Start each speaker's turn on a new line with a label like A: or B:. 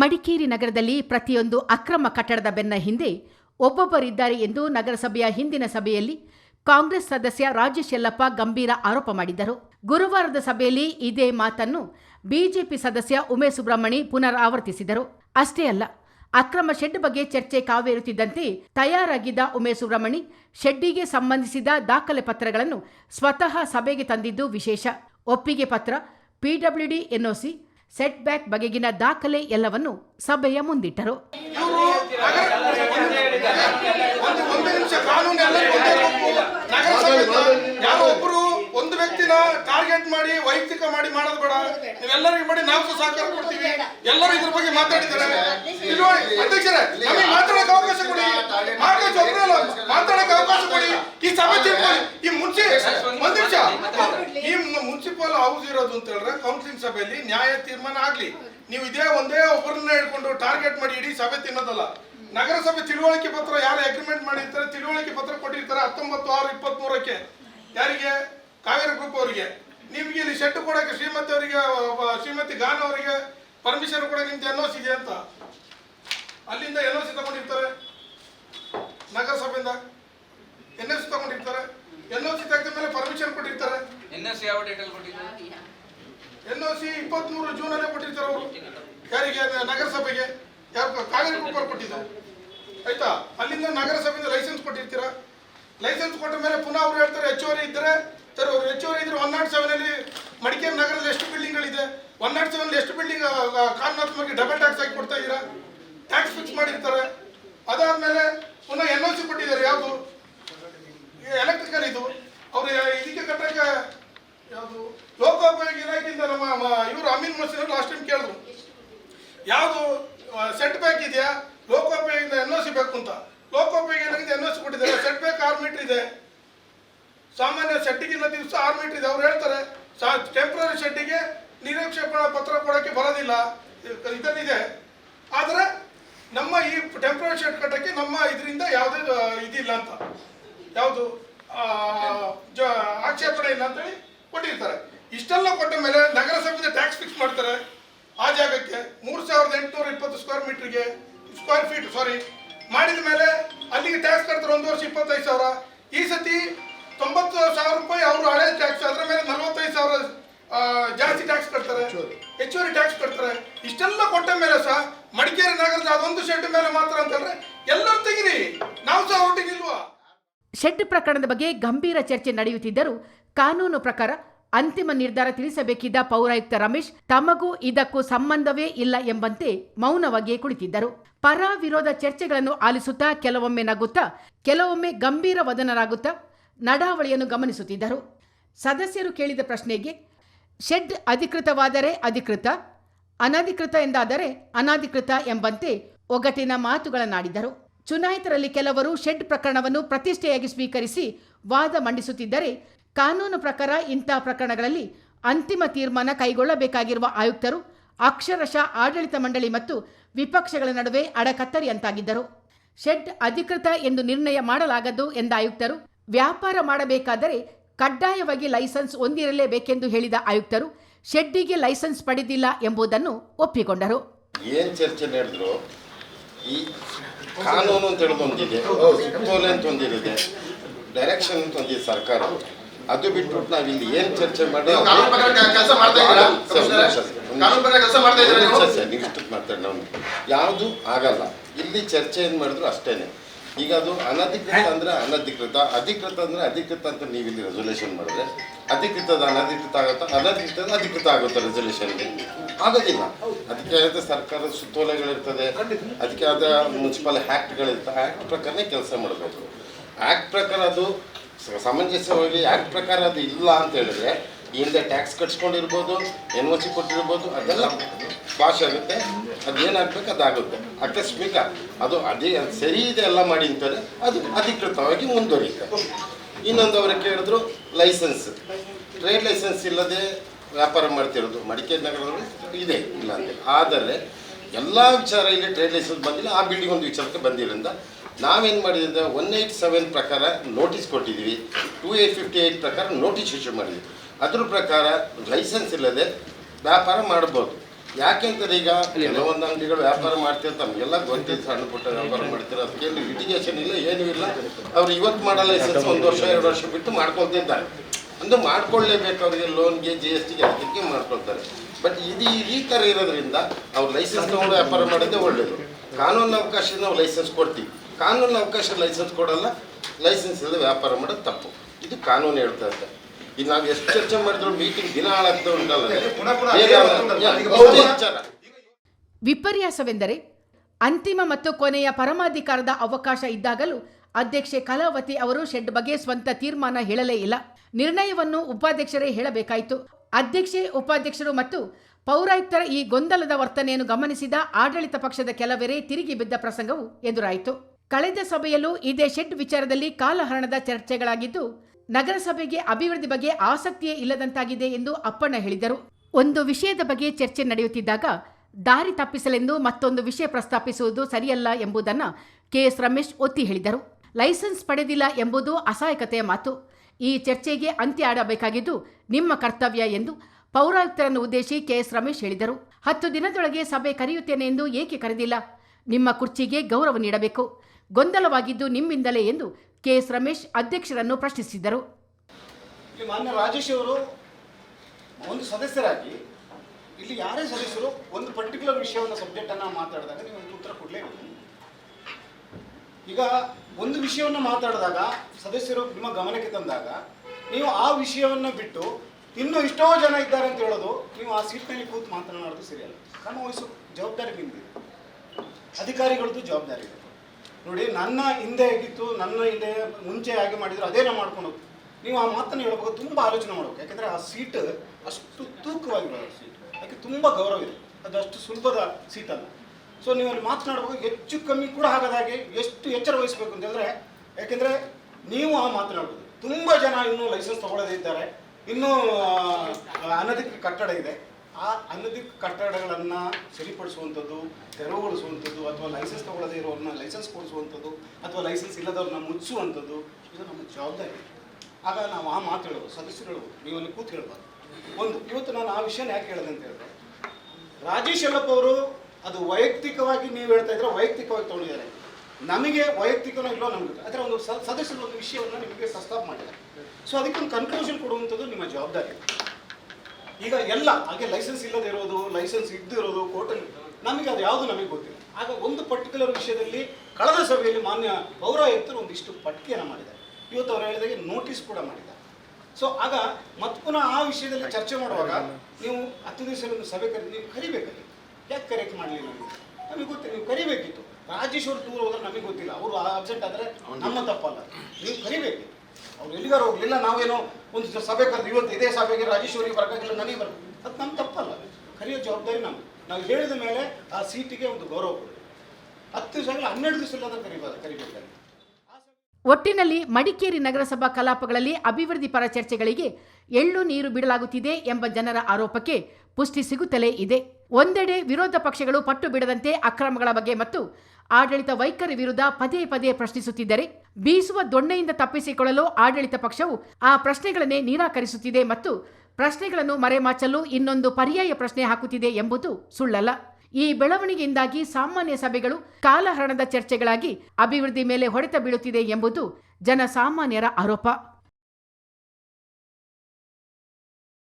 A: ಮಡಿಕೇರಿ ನಗರದಲ್ಲಿ ಪ್ರತಿಯೊಂದು ಅಕ್ರಮ ಕಟ್ಟಡದ ಬೆನ್ನ ಹಿಂದೆ ಒಬ್ಬೊಬ್ಬರಿದ್ದಾರೆ ಎಂದು ನಗರಸಭೆಯ ಹಿಂದಿನ ಸಭೆಯಲ್ಲಿ ಕಾಂಗ್ರೆಸ್ ಸದಸ್ಯ ರಾಜೇಶ್ ಯಲ್ಲಪ್ಪ ಗಂಭೀರ ಆರೋಪ ಮಾಡಿದ್ದರು. ಗುರುವಾರದ ಸಭೆಯಲ್ಲಿ ಇದೇ ಮಾತನ್ನು ಬಿಜೆಪಿ ಸದಸ್ಯ ಉಮೇಶ್ ಸುಬ್ರಹ್ಮಣಿ ಪುನರಾವರ್ತಿಸಿದರು ಅಷ್ಟೇ ಅಲ್ಲ, ಅಕ್ರಮ ಶೆಡ್ ಬಗ್ಗೆ ಚರ್ಚೆ ಕಾವೇರುತ್ತಿದ್ದಂತೆ ತಯಾರಾಗಿದ್ದ ಉಮೇಶ್ ಸುಬ್ರಹ್ಮಣಿ ಶೆಡ್ಡಿಗೆ ಸಂಬಂಧಿಸಿದ ದಾಖಲೆ ಪತ್ರಗಳನ್ನು ಸ್ವತಃ ಸಭೆಗೆ ತಂದಿದ್ದು ವಿಶೇಷ. ಒಪ್ಪಿಗೆ ಪತ್ರ ಪಿಡಬ್ಲ್ಯೂಡಿ ಎನ್ಒಸಿ ಸೆಟ್ ಬ್ಯಾಕ್ ಬಗೆಗಿನ ದಾಖಲೆ ಎಲ್ಲವನ್ನು ಸಭೆಯ ಮುಂದಿಟ್ಟರು
B: ಒಂದು ವ್ಯಕ್ತಿನ ಟಾರ್ಗೆಟ್ ಮಾಡಿ ವೈಯಕ್ತಿಕ ಮಾಡಿ ಮಾಡೋದು ಬೇಡ ನೀವೆಲ್ಲರಿಗೂ ಮಾಡಿ ನಾವು ಸಹ ಸಹಕಾರ ಕೊಡ್ತೀವಿ ಎಲ್ಲರೂ ಇದ್ರ ಬಗ್ಗೆ ಮಾತಾಡಿದ್ದಾರೆ? ಅಧ್ಯಕ್ಷರೇ ನಮಗೆ ಮಾತಾಡಕ್ಕೆ ಅವಕಾಶ ಕೊಡಿ ಮಾತಾಡಕ್ಕೆ ಅವಕಾಶ ಕೊಡಿ ಈ ಸಭೆ ಈ ಈ ಮುನ್ಸಿಪಲ್ ಹೌಸ್ ಇರೋದು ಅಂತ ಹೇಳಿದ್ರೆ ಕೌನ್ಸಿಲ್ ಸಭೆಯಲ್ಲಿ ನ್ಯಾಯ ತೀರ್ಮಾನ ಆಗ್ಲಿ. ನೀವು ಇದೇ ಒಂದೇ ಒಬ್ಬರನ್ನ ಹಿಡ್ಕೊಂಡು ಟಾರ್ಗೆಟ್ ಮಾಡಿ ಇಡೀ ಸಭೆ ತಿನ್ನೋದಲ್ಲ. ನಗರಸಭೆ ತಿಳುವಳಿಕೆ ಪತ್ರ ಯಾರು ಅಗ್ರಿಮೆಂಟ್ ಮಾಡಿರ್ತಾರೆ, ತಿಳುವಳಿಕೆ ಪತ್ರ ಕೊಟ್ಟಿರ್ತಾರೆ ಹತ್ತೊಂಬತ್ತು ಆರು ಇಪ್ಪತ್ತ್ ಮೂರಕ್ಕೆ ಯಾರಿಗೆ? ಕಾವೇರಿ ಗ್ರೂಪ್ ಅವರಿಗೆ. ನಿಮ್ಗೆ ಇಲ್ಲಿ ಶೆಡ್ ಕೊಡಕ್ಕೆ ಶ್ರೀಮತಿ ಅವರಿಗೆ ಶ್ರೀಮತಿ ಗಾನ್ ಅವರಿಗೆ ಪರ್ಮಿಷನ್ ಕೂಡ ನಿಮ್ದು ಎನ್ ಓ ಸಿ ಇದೆ ಅಂತ. ಅಲ್ಲಿಂದ ಎನ್ ಓ ಸಿ ತಗೊಂಡಿರ್ತಾರೆ. ನಗರಸಭೆಯಿಂದ ಎನ್ ಎಸ್ ತಗೊಂಡಿರ್ತಾರೆ ಎನ್ ಓ ಸಿ ತೆಗೆದ ಮೇಲೆ ಪರ್ಮಿಷನ್ ಕೊಟ್ಟಿರ್ತಾರೆ
C: ಎನ್ ಎಸ್ ಯಾವ ಡೇಟಲ್ಲಿ ಕೊಟ್ಟಿದ್ದು?
B: ಎನ್ ಓ ಸಿ ಇಪ್ಪತ್ಮೂರು ಜೂನ್ ಅಲ್ಲೇ ಕೊಟ್ಟಿರ್ತಾರೆ ಅವರು. ಯಾರಿಗೆ? ನಗರಸಭೆಗೆ. ಯಾರು ಕಾವೇರಿ ಅವ್ರು ಕೊಟ್ಟಿದ್ದು. ಆಯ್ತಾ? ಅಲ್ಲಿಂದ ನಗರಸಭೆಯಿಂದ ಲೈಸೆನ್ಸ್ ಕೊಟ್ಟಿರ್ತೀರಾ? ಲೈಸೆನ್ಸ್ ಕೊಟ್ಟ ಮೇಲೆ ಪುನಃ ಅವ್ರು ಹೇಳ್ತಾರೆ ಹೆಚ್ಚುವರಿ ಇದ್ದರೆ ಸರ್ ಅವ್ರು ಹೆಚ್ಚುವರಿ ಇದ್ರೆ ಒನ್ ನಾಟ್ ಸೆವೆನ್ ಅಲ್ಲಿ ಮಡಿಕೇರಿ ನಗರದಲ್ಲಿ ಎಷ್ಟು ಬಿಲ್ಡಿಂಗ್ಗಳಿದೆ ಒನ್ ನಾಟ್ ಸೆವೆನ್ ಎಷ್ಟು ಬಿಲ್ಡಿಂಗ್ ಕಾನೂನಾತ್ಮಕ ಡಬಲ್ ಟ್ಯಾಕ್ಸ್ ಹಾಕಿ ಕೊಡ್ತಾ ಇದ್ದೀರಾ ಟ್ಯಾಕ್ಸ್ ಫಿಕ್ಸ್ ಮಾಡಿರ್ತಾರೆ ಅದಾದ್ಮೇಲೆ ಪುನಃ ಎನ್ ಓ ಸಿ ಕೊಟ್ಟಿದ್ದಾರೆ ಯಾವುದು ಎಲೆಕ್ಟ್ರಿಕಲ್ ಇದು ಅವ್ರು ಇದಕ್ಕೆ ಕಟ್ಟಕ್ಕೆ ಯಾವುದು ಲೋಕೋಪಯೋಗಿ ಇಲಾಖೆಯಿಂದ ನಮ್ಮ ಇವರು ಅಮೀನ್ ಮಸೀನ್ ಲಾಸ್ಟ್ ಟೈಮ್ ಕೇಳಿದ್ರು ಯಾವುದು ಸೆಟ್ ಬ್ಯಾಕ್ ಇದೆಯಾ? ಲೋಕೋಪಯೋಗಿಯಿಂದ ಎನ್ ಒ ಸಿ ಬೇಕು ಅಂತ. ಲೋಕೋಪಯೋಗಿ ಏನಾಗಿದೆ ಎನ್ ಓ ಸಿ ಕೊಟ್ಟಿದ್ದಾರೆ. ಸೆಟ್ ಬ್ಯಾಕ್ ಆರು ಮೀಟರ್ ಇದೆ. ಸಾಮಾನ್ಯ ಶೆಡ್ಡಿಗಿನ್ನ ದಿವಸ ಆರು ಮೀಟರ್ ಇದೆ. ಅವ್ರು ಹೇಳ್ತಾರೆ ಟೆಂಪ್ರರಿ ಶೆಡ್ಡಿಗೆ ನಿರೀಕ್ಷೇಪಣಾ ಪತ್ರ ಕೊಡೋಕ್ಕೆ ಬರೋದಿಲ್ಲ. ಇದನ್ನಿದೆ. ಆದರೆ ನಮ್ಮ ಈ ಟೆಂಪ್ರರಿ ಶೆಡ್ ಕಟ್ಟಕ್ಕೆ ನಮ್ಮ ಇದರಿಂದ ಯಾವುದೇ ಇದಿಲ್ಲ ಅಂತ. ಯಾವುದು ಆಕ್ಷೇಪಣೆ ಇಲ್ಲ ಅಂತೇಳಿ ಕೊಟ್ಟಿರ್ತಾರೆ. ಇಷ್ಟೆಲ್ಲ ಕೊಟ್ಟ ಮೇಲೆ ನಗರಸಭೆಯಿಂದ ಟ್ಯಾಕ್ಸ್ ಫಿಕ್ಸ್ ಮಾಡ್ತಾರೆ. ಆ ಜಾಗಕ್ಕೆ ಮೂರು ಸಾವಿರದ ಎಂಟುನೂರ ಇಪ್ಪತ್ತು ಸ್ಕ್ವೇರ್ ಮೀಟರ್ಗೆ ಸ್ಕ್ವೇರ್ ಫೀಟ್ ಸಾರಿ ಮಾಡಿದ ಮೇಲೆ ಅಲ್ಲಿಗೆ ಟ್ಯಾಕ್ಸ್ ಕಟ್ತಾರೆ ಒಂದು ವರ್ಷ ಇಪ್ಪತ್ತೈದು ಸಾವಿರ. ಈ ಸತಿ ತೊಂಬತ್ತು ಸಾವಿರ ರೂಪಾಯಿ ಅವರು ಹಳೆ ಟ್ಯಾಕ್ಸ್ ಅದರ ಮೇಲೆ ನಲವತ್ತೈದು ಸಾವಿರ ಜಾಸ್ತಿ ಟ್ಯಾಕ್ಸ್ ಕಟ್ತಾರೆ. ಹೆಚ್ಚುವರಿ. ಟ್ಯಾಕ್ಸ್ ಕಟ್ತಾರೆ. ಇಷ್ಟೆಲ್ಲ ಕೊಟ್ಟ ಮೇಲೆ ಸಹ ಮಡಿಕೇರಿ ನಗರದ ಅದೊಂದು ಶೆಡ್ ಮೇಲೆ ಮಾತ್ರ ಅಂತ ಹೇಳಿದ್ರೆ ಎಲ್ಲರೂ ತೆಗಿರಿ. ನಾವು ಸಹ ಹೊರಟಿಗಿಲ್ವಾ
A: ಶೆಡ್ ಪ್ರಕರಣದ ಬಗ್ಗೆ ಗಂಭೀರ ಚರ್ಚೆ ನಡೆಯುತ್ತಿದ್ದರೂ ಕಾನೂನು ಪ್ರಕಾರ ಅಂತಿಮ ನಿರ್ಧಾರ ತಿಳಿಸಬೇಕಿದ್ದ ಪೌರಾಯುಕ್ತ ರಮೇಶ್, ತಮಗೂ ಇದಕ್ಕೂ ಸಂಬಂಧವೇ ಇಲ್ಲ ಎಂಬಂತೆ ಮೌನವಾಗಿಯೇ ಕುಳಿತಿದ್ದರು. ಪರ ವಿರೋಧ ಚರ್ಚೆಗಳನ್ನು ಆಲಿಸುತ್ತಾ ಕೆಲವೊಮ್ಮೆ ನಗುತ್ತಾ, ಕೆಲವೊಮ್ಮೆ ಗಂಭೀರ ವದನರಾಗುತ್ತಾ ನಡಾವಳಿಯನ್ನು ಗಮನಿಸುತ್ತಿದ್ದರು. ಸದಸ್ಯರು ಕೇಳಿದ ಪ್ರಶ್ನೆಗೆ, ಶೆಡ್ ಅಧಿಕೃತವಾದರೆ ಅಧಿಕೃತ, ಅನಧಿಕೃತ ಎಂದಾದರೆ ಅನಧಿಕೃತ ಎಂಬಂತೆ ಒಗಟಿನ ಮಾತುಗಳನ್ನಾಡಿದರು. ಚುನಾಯಿತರಲ್ಲಿ ಕೆಲವರು ಶೆಡ್ ಪ್ರಕರಣವನ್ನು ಪ್ರತಿಷ್ಠೆಯಾಗಿ ಸ್ವೀಕರಿಸಿ ವಾದ ಮಂಡಿಸುತ್ತಿದ್ದರೆ ಕಾನೂನು ಪ್ರಕಾರ ಇಂತಹ ಪ್ರಕರಣಗಳಲ್ಲಿ ಅಂತಿಮ ತೀರ್ಮಾನ ಕೈಗೊಳ್ಳಬೇಕಾಗಿರುವ ಆಯುಕ್ತರು, ಅಕ್ಷರಶಃ ಆಡಳಿತ ಮಂಡಳಿ ಮತ್ತು ವಿಪಕ್ಷಗಳ ನಡುವೆ ಅಡಕತ್ತರಿಯಂತಾಗಿದ್ದರು ಶೆಡ್ ಅಧಿಕೃತ ಎಂದು ನಿರ್ಣಯ ಮಾಡಲಾಗದು ಎಂದ ಆಯುಕ್ತರು, ವ್ಯಾಪಾರ ಮಾಡಬೇಕಾದರೆ ಕಡ್ಡಾಯವಾಗಿ ಲೈಸೆನ್ಸ್ ಹೊಂದಿರಲೇಬೇಕೆಂದು ಹೇಳಿದ ಆಯುಕ್ತರು, ಶೆಡ್ಡಿಗೆ ಲೈಸೆನ್ಸ್ ಪಡೆದಿಲ್ಲ ಎಂಬುದನ್ನು ಒಪ್ಪಿಕೊಂಡರು.
D: ಏನ್ ಚರ್ಚೆ ನಡೆದ್ರು? ಈ ಕಾನೂನು ಅಂತ ಹೇಳೋದು ಡೈರೆಕ್ಷನ್ ಅಂತ ಸರ್ಕಾರ ಅದು ಬಿಟ್ಬಿಟ್ಟು ನಾವು ಇಲ್ಲಿ ಏನ್ ಚರ್ಚೆ ಮಾಡಿ
E: ಕೆಲಸ ಮಾಡ್ತಾ ನೀವು?
D: ಇಷ್ಟಕ್ಕೆ ಮಾತಾಡಿ ನಾವು ಯಾವುದು ಆಗಲ್ಲ. ಇಲ್ಲಿ ಚರ್ಚೆ ಏನ್ ಮಾಡಿದ್ರು ಅಷ್ಟೇನೆ. ಈಗ ಅದು ಅನಧಿಕೃತ ಅಂದ್ರೆ ಅನಧಿಕೃತ ಅಧಿಕೃತ ಅಂದ್ರೆ ಅಧಿಕೃತ ಅಂತ ನೀವು ಇಲ್ಲಿ ರೆಸೊಲ್ಯೂಷನ್ ಮಾಡಿದ್ರೆ ಅಧಿಕೃತದ ಅನಧಿಕೃತ ಆಗುತ್ತಾ? ಅನಧಿಕೃತದ ಅಧಿಕೃತ ಆಗುತ್ತಾ ರೆಸೊಲ್ಯೂಷನ್ ಆಗೋದಿಲ್ಲ. ಅದಕ್ಕೆ ಆದ ಸರ್ಕಾರದ ಸುತ್ತೋಲೆಗಳಿರ್ತದೆ. ಅದಕ್ಕೆ ಆದ ಮುನ್ಸಿಪಲ್ ಆ್ಯಕ್ಟ್ಗಳಿರ್ತವೆ ಆ್ಯಕ್ಟ್ ಪ್ರಕಾರನೇ ಕೆಲಸ ಮಾಡಬೇಕು. ಆ್ಯಕ್ಟ್ ಪ್ರಕಾರ ಅದು ಸಮಂಜಸವಾಗಿ ಯಾಕೆ ಪ್ರಕಾರ ಅದು ಇಲ್ಲ ಅಂತ ಹೇಳಿದ್ರೆ, ಹಿಂದೆ ಟ್ಯಾಕ್ಸ್ ಕಟ್ಸ್ಕೊಂಡಿರ್ಬೋದು ಎನ್ ಒ ಸಿ ಕೊಟ್ಟಿರ್ಬೋದು, ಅದೆಲ್ಲ ಪಾಸ್ ಆಗುತ್ತೆ. ಅದೇನಾಗಬೇಕು ಅದಾಗುತ್ತೆ. ಆಕಸ್ಮಿಕ ಅದು ಅದೇ ಅದು ಸರಿ ಇದೆ ಎಲ್ಲ ಮಾಡಿ ಅಂತಾರೆ, ಅದು ಅಧಿಕೃತವಾಗಿ ಮುಂದುವರಿಯುತ್ತೆ. ಇನ್ನೊಂದು ಅವರು ಕೇಳಿದ್ರು ಲೈಸೆನ್ಸ್ ಟ್ರೇಡ್ ಲೈಸೆನ್ಸ್ ಇಲ್ಲದೆ ವ್ಯಾಪಾರ ಮಾಡ್ತಿರೋದು, ಮಡಿಕೇರಿ ನಗರದಲ್ಲಿ ಇದೆ, ಇಲ್ಲ ಅಂತ ಆದರೆ, ಎಲ್ಲ ವಿಚಾರ ಇಲ್ಲಿ ಟ್ರೇಡ್ ಲೈಸೆನ್ಸ್ ಬಂದಿಲ್ಲ, ಆ ಬಿಲ್ಡಿಂಗ್ ಒಂದು ವಿಚಾರಕ್ಕೆ ಬಂದಿರೋದ್ರಿಂದ ನಾವೇನು ಮಾಡಿದ್ರೆ ಒನ್ ಏಯ್ಟ್ ಸೆವೆನ್ ಪ್ರಕಾರ ನೋಟಿಸ್ ಕೊಟ್ಟಿದ್ದೀವಿ. ಟೂ ಏಯ್ಟ್ ಫಿಫ್ಟಿ ಏಯ್ಟ್ ಪ್ರಕಾರ ನೋಟಿಸ್ ಇಶ್ಯೂ ಮಾಡಿದ್ವಿ. ಅದ್ರ ಪ್ರಕಾರ ಲೈಸೆನ್ಸ್ ಇಲ್ಲದೆ ವ್ಯಾಪಾರ ಮಾಡ್ಬೋದು. ಯಾಕೆಂತಾರೆ ಈಗ ಕೆಲವೊಂದು ಅಂಗಡಿಗಳು ವ್ಯಾಪಾರ ಮಾಡ್ತೀವಿ ತಮಗೆಲ್ಲ ಗೊತ್ತಿತ್ತು ಸಣ್ಣ ಪುಟ್ಟ ವ್ಯಾಪಾರ ಮಾಡ್ತಿರೋ ಅದಕ್ಕೇನು ಲಿಟಿಗೇಷನ್ ಇಲ್ಲ ಏನೂ ಇಲ್ಲ. ಅವ್ರು ಇವತ್ತು ಮಾಡೋ ಲೈಸೆನ್ಸ್ ಒಂದು ವರ್ಷ ಎರಡು ವರ್ಷ ಬಿಟ್ಟು ಮಾಡ್ಕೊಳ್ತಿದ್ದಾರೆ ಅಂದು ಮಾಡ್ಕೊಳ್ಳೇಬೇಕು ಅವರಿಗೆ ಲೋನ್ಗೆ ಜಿ ಎಸ್ ಟಿಗೆ ಅದಕ್ಕೆ ಮಾಡ್ಕೊಳ್ತಾರೆ. ಬಟ್ ಇದು ಈ ಥರ ಇರೋದ್ರಿಂದ ಅವ್ರು ಲೈಸೆನ್ಸ್ ತಗೊಂಡು ವ್ಯಾಪಾರ ಮಾಡೋದೇ ಒಳ್ಳೆಯದು ಕಾನೂನು ಅವಕಾಶ ನಾವು ಲೈಸೆನ್ಸ್ ಕೊಡ್ತೀವಿ. ಕಾನೂನು ಅವಕಾಶ ಲೈಸೆನ್ಸ್ ಕೊಡಲ್ಲ ಲೈಸೆನ್ಸ್ ಇಲ್ಲದೆ ವ್ಯಾಪಾರ ಮಾಡೋದು ತಪ್ಪು. ಇದು ಕಾನೂನು ಹೇಳ್ತಾ ಇದೆ ಈಗ ನಾವು ಎಷ್ಟು ಚರ್ಚೆ ಮಾಡಿದ್ರು ಮೀಟಿಂಗ್ ದಿನ ಹಾಳಾಗ್ತಾ ಉಂಟಲ್ಲ.
A: ವಿಪರ್ಯಾಸವೆಂದರೆ ಅಂತಿಮ ಮತ್ತು ಕೊನೆಯ ಪರಮಾಧಿಕಾರದ ಅವಕಾಶ ಇದ್ದಾಗಲೂ ಅಧ್ಯಕ್ಷೆ ಕಲಾವತಿ ಅವರು ಶೆಡ್ ಬಗ್ಗೆ ಸ್ವಂತ ತೀರ್ಮಾನ ಹೇಳಲೇ ಇಲ್ಲ. ನಿರ್ಣಯವನ್ನು ಉಪಾಧ್ಯಕ್ಷರೇ ಹೇಳಬೇಕಾಯಿತು. ಅಧ್ಯಕ್ಷೆ ಉಪಾಧ್ಯಕ್ಷರು ಮತ್ತು ಪೌರಾಯುಕ್ತರ ಈ ಗೊಂದಲದ ವರ್ತನೆಯನ್ನು ಗಮನಿಸಿದ ಆಡಳಿತ ಪಕ್ಷದ ಕೆಲವರೇ ತಿರುಗಿ ಬಿದ್ದ ಪ್ರಸಂಗವು ಎದುರಾಯಿತು. ಕಳೆದ ಸಭೆಯಲ್ಲೂ ಇದೇ ಶೆಡ್ ವಿಚಾರದಲ್ಲಿ ಕಾಲಹರಣದ ಚರ್ಚೆಗಳಾಗಿದ್ದು, ನಗರಸಭೆಗೆ ಅಭಿವೃದ್ಧಿ ಬಗ್ಗೆ ಆಸಕ್ತಿಯೇ ಇಲ್ಲದಂತಾಗಿದೆ ಎಂದು ಅಪ್ಪಣ್ಣ ಹೇಳಿದರು. ಒಂದು ವಿಷಯದ ಬಗ್ಗೆ ಚರ್ಚೆ ನಡೆಯುತ್ತಿದ್ದಾಗ, ದಾರಿ ತಪ್ಪಿಸಲೆಂದು ಮತ್ತೊಂದು ವಿಷಯ ಪ್ರಸ್ತಾಪಿಸುವುದು ಸರಿಯಲ್ಲ ಎಂಬುದನ್ನು ಕೆಎಸ್ ರಮೇಶ್ ಒತ್ತಿ ಹೇಳಿದರು. ಲೈಸೆನ್ಸ್ ಪಡೆದಿಲ್ಲ ಎಂಬುದು ಅಸಹಾಯಕತೆಯ ಮಾತು. ಈ ಚರ್ಚೆಗೆ ಅಂತ್ಯ ಆಡಬೇಕಾಗಿದ್ದು, ನಿಮ್ಮ ಕರ್ತವ್ಯ ಎಂದು ಪೌರಾಯುಕ್ತರನ್ನು ಉದ್ದೇಶಿ ಕೆಎಸ್ ರಮೇಶ್ ಹೇಳಿದರು. ಹತ್ತು ದಿನದೊಳಗೆ ಸಭೆ ಕರೆಯುತ್ತೇನೆ ಎಂದು ಏಕೆ ಕರೆದಿಲ್ಲ? ನಿಮ್ಮ ಕುರ್ಚಿಗೆ ಗೌರವ ನೀಡಬೇಕು. ಗೊಂದಲವಾಗಿದ್ದು ನಿಮ್ಮಿಂದಲೇ ಎಂದು ಕೆಎಸ್ ರಮೇಶ್ ಅಧ್ಯಕ್ಷರನ್ನು ಪ್ರಶ್ನಿಸಿದರು.
F: ಮಾನ್ಯ ರಾಜೇಶ್ ಅವರು ಒಂದು ಸದಸ್ಯರಾಗಿ, ಇಲ್ಲಿ ಯಾರೇ ಸದಸ್ಯರು ಒಂದು ಪರ್ಟಿಕ್ಯುಲರ್ ವಿಷಯವನ್ನು ಸಬ್ಜೆಕ್ಟನ್ನು ಮಾತಾಡಿದಾಗ ನೀವು ಉತ್ತರ ಕೊಡಲೇಬೇಕು ಈಗ ಒಂದು ವಿಷಯವನ್ನು ಮಾತಾಡಿದಾಗ, ಸದಸ್ಯರು ನಿಮ್ಮ ಗಮನಕ್ಕೆ ತಂದಾಗ, ನೀವು ಆ ವಿಷಯವನ್ನು ಬಿಟ್ಟು ಇನ್ನೂ ಎಷ್ಟೋ ಜನ ಇದ್ದಾರೆ ಅಂತ ಹೇಳೋದು ನೀವು ಆ ಸೀಟ್ನಲ್ಲಿ ಕೂತು ಮಾತನಾಡೋದು ಸರಿಯಲ್ಲ. ಕ್ರಮ ವಹಿಸೋ ಜವಾಬ್ದಾರಿ ನಿಮ್ಮದಿದೆ ಅಧಿಕಾರಿಗಳದ್ದು ಜವಾಬ್ದಾರಿ ಇದೆ. ನೋಡಿ, ನನ್ನ ಹಿಂದೆ ಹೇಗಿತ್ತು ನನ್ನ ಹಿಂದೆ ಮುಂಚೆ ಹಾಗೆ ಮಾಡಿದ್ರು, ಅದೇ ನಾವು ಮಾಡ್ಕೊಂಡು ನೀವು ಆ ಮಾತನ್ನು ಹೇಳ್ಬೇಕು, ತುಂಬ ಆಲೋಚನೆ ಮಾಡಬೇಕು. ಯಾಕಂದ್ರೆ ಆ ಸೀಟ್ ಅಷ್ಟು ತೂಕವಾಗಿರೋ ಸೀಟ್. ಅದಕ್ಕೆ ತುಂಬ ಗೌರವ ಇದೆ. ಅದು ಅಷ್ಟು ಸುಲಭದ ಸೀಟ್ ಅಲ್ಲ. ಸೊ ನೀವು ಅಲ್ಲಿ ಮಾತನಾಡುವಾಗ ಹೆಚ್ಚು ಕಮ್ಮಿ ಕೂಡ ಆಗದ ಹಾಗೆ ಎಷ್ಟು ಎಚ್ಚರ ವಹಿಸಬೇಕು ಅಂತ ಹೇಳಿದ್ರೆ, ಯಾಕೆಂದರೆ ನೀವು ಆ ಮಾತನಾಡ್ಬೋದು. ತುಂಬ ಜನ ಇನ್ನೂ ಲೈಸೆನ್ಸ್ ತಗೊಳ್ಳದೇ ಇದ್ದಾರೆ. ಇನ್ನೂ ಅನಧಿಕೃತ ಕಟ್ಟಡ ಇದೆ. ಆ ಅನಧಿಕೃತ ಕಟ್ಟಡಗಳನ್ನು ಸರಿಪಡಿಸುವಂಥದ್ದು, ತೆರವುಗೊಳಿಸುವಂಥದ್ದು, ಅಥವಾ ಲೈಸೆನ್ಸ್ ತಗೊಳ್ಳದೇ ಇರೋರನ್ನ ಲೈಸೆನ್ಸ್ ಕೊಡಿಸುವಂಥದ್ದು, ಅಥವಾ ಲೈಸೆನ್ಸ್ ಇಲ್ಲದವ್ರನ್ನ ಮುಚ್ಚುವಂಥದ್ದು, ಇದು ನಮ್ಮ ಜವಾಬ್ದಾರಿ. ಆಗ ನಾವು ಆ ಮಾತು ಹೇಳೋದು, ಸದಸ್ಯರು ಹೇಳ್ಬೋದು ನೀವು ಅಲ್ಲಿ ಕೂತು ಹೇಳ್ಬಾರ್ದು. ಒಂದು, ಇವತ್ತು ನಾನು ಆ ವಿಷಯನ ಯಾಕೆ ಹೇಳಿದೆ ಅಂತ ಹೇಳಿದ್ರೆ, ರಾಜೇಶ್ ಯಲ್ಲಪ್ಪ ಅವರು ಅದು ವೈಯಕ್ತಿಕವಾಗಿ ನೀವು ಹೇಳ್ತಾ ಇದ್ರೆ ವೈಯಕ್ತಿಕವಾಗಿ ತಗೊಂಡಿದ್ದಾರೆ. ನಮಗೆ ವೈಯಕ್ತಿಕನೋ ಇಲ್ಲೋ ನಮ್ಗೆ. ಆದರೆ ಒಂದು ಸದಸ್ಯರು ಒಂದು ವಿಷಯವನ್ನು ನಿಮಗೆ ಪ್ರಸ್ತಾಪ ಮಾಡಿದ್ದಾರೆ. ಸೊ ಅದಕ್ಕೊಂದು ಕನ್ಕ್ಲೂಷನ್ ಕೊಡುವಂಥದ್ದು ನಿಮ್ಮ ಜವಾಬ್ದಾರಿ. ಈಗ ಎಲ್ಲ ಹಾಗೆ ಲೈಸೆನ್ಸ್ ಇಲ್ಲದೆ ಇರೋದು ಲೈಸೆನ್ಸ್ ಇದ್ದಿರೋದು ಕೋರ್ಟಲ್ಲಿ ನಮಗೆ ಅದು ಯಾವುದು ನಮಗೆ ಗೊತ್ತಿಲ್ಲ. ಆಗ ಒಂದು ಪರ್ಟಿಕ್ಯುಲರ್ ವಿಷಯದಲ್ಲಿ ಕಳೆದ ಸಭೆಯಲ್ಲಿ ಮಾನ್ಯ ಪೌರಾಯುಕ್ತರು ಒಂದಿಷ್ಟು ಪಟ್ಟಿಯನ್ನು ಮಾಡಿದ್ದಾರೆ. ಇವತ್ತು ಅವರು ಹೇಳಿದಾಗೆ ನೋಟಿಸ್ ಕೂಡ ಮಾಡಿದ್ದಾರೆ. ಸೊ ಆಗ ಮತ್ತೆ ಪುನಃ ಆ ವಿಷಯದಲ್ಲಿ ಚರ್ಚೆ ಮಾಡುವಾಗ ನೀವು ಹತ್ತು ದಿವಸ ಒಂದು ಸಭೆ ಕರೆ ನೀವು ಕರಿಬೇಕಲ್ಲಿ ಯಾಕೆ ಕರೆಕ್ಟ್ ಮಾಡಲಿಲ್ಲ ನಮಗೆ ನಮಗೆ ಗೊತ್ತಿಲ್ಲ ನೀವು ಕರಿಬೇಕಿತ್ತು. ರಾಜೇಶ್ವರ್ ಟೂರ್ ದೂರ ಹೋದ್ರೆ ನಮಗೆ ಗೊತ್ತಿಲ್ಲ. ಅವರು ಅಬ್ಸೆಂಟ್ ಆದರೆ ನಮ್ಮ ತಪ್ಪಲ್ಲ. ನೀವು ಕರಿಬೇಕಿತ್ತು. ಅವ್ರು ಎಲ್ಲಿಗಾರು ಹೋಗ್ಲಿಲ್ಲ ನಾವೇನೋ ಒಂದು ಸಭೆ ಕರೆದು ಇವತ್ತು ಇದೇ ಸಭೆಗೆ ರಾಜೇಶ್ವರಿ ಬರಕಾಗಿಲ್ಲ, ನನಗೆ ಬರ ಅದು ನಮ್ಮ ತಪ್ಪಲ್ಲ. ಕರೆಯೋ ಜವಾಬ್ದಾರಿ ನಮ್ಮ ನಾವು ಹೇಳಿದ ಮೇಲೆ ಆ ಸೀಟಿಗೆ ಒಂದು ಗೌರವ ಹತ್ತು ದಿವಸ ಹನ್ನೆರಡು ದಿವಸ ಇಲ್ಲಾಂದ್ರೆ ಕರಿಬಾರ್ದು ಕರಿಬೇಕಾಗಿತ್ತು
A: ಒಟ್ಟಿನಲ್ಲಿ ಮಡಿಕೇರಿ ನಗರಸಭಾ ಕಲಾಪಗಳಲ್ಲಿ ಅಭಿವೃದ್ಧಿ ಪರ ಚರ್ಚೆಗಳಿಗೆ ಎಳ್ಳು ನೀರು ಬಿಡಲಾಗುತ್ತಿದೆ ಎಂಬ ಜನರ ಆರೋಪಕ್ಕೆ ಪುಷ್ಟಿ ಸಿಗುತ್ತಲೇ ಇದೆ. ಒಂದೆಡೆ ವಿರೋಧ ಪಕ್ಷಗಳು ಪಟ್ಟು ಬಿಡದಂತೆ ಅಕ್ರಮಗಳ ಬಗ್ಗೆ ಮತ್ತು ಆಡಳಿತ ವೈಖರಿ ವಿರುದ್ಧ ಪದೇ ಪದೇ ಪ್ರಶ್ನಿಸುತ್ತಿದ್ದರೆ ಬೀಸುವ ದೊಣ್ಣೆಯಿಂದ ತಪ್ಪಿಸಿಕೊಳ್ಳಲು ಆಡಳಿತ ಪಕ್ಷವು ಆ ಪ್ರಶ್ನೆಗಳನ್ನೇ ನಿರಾಕರಿಸುತ್ತಿದೆ ಮತ್ತು ಪ್ರಶ್ನೆಗಳನ್ನು ಮರೆಮಾಚಲು ಇನ್ನೊಂದು ಪರ್ಯಾಯ ಪ್ರಶ್ನೆ ಹಾಕುತ್ತಿದೆ ಎಂಬುದು ಸುಳ್ಳಲ್ಲ. ಈ ಬೆಳವಣಿಗೆಯಿಂದಾಗಿ ಸಾಮಾನ್ಯ ಸಭೆಗಳು ಕಾಲಹರಣದ ಚರ್ಚೆಗಳಾಗಿ ಅಭಿವೃದ್ಧಿ ಮೇಲೆ ಹೊಡೆತ ಬೀಳುತ್ತಿದೆ ಎಂಬುದು ಜನಸಾಮಾನ್ಯರ ಆರೋಪ.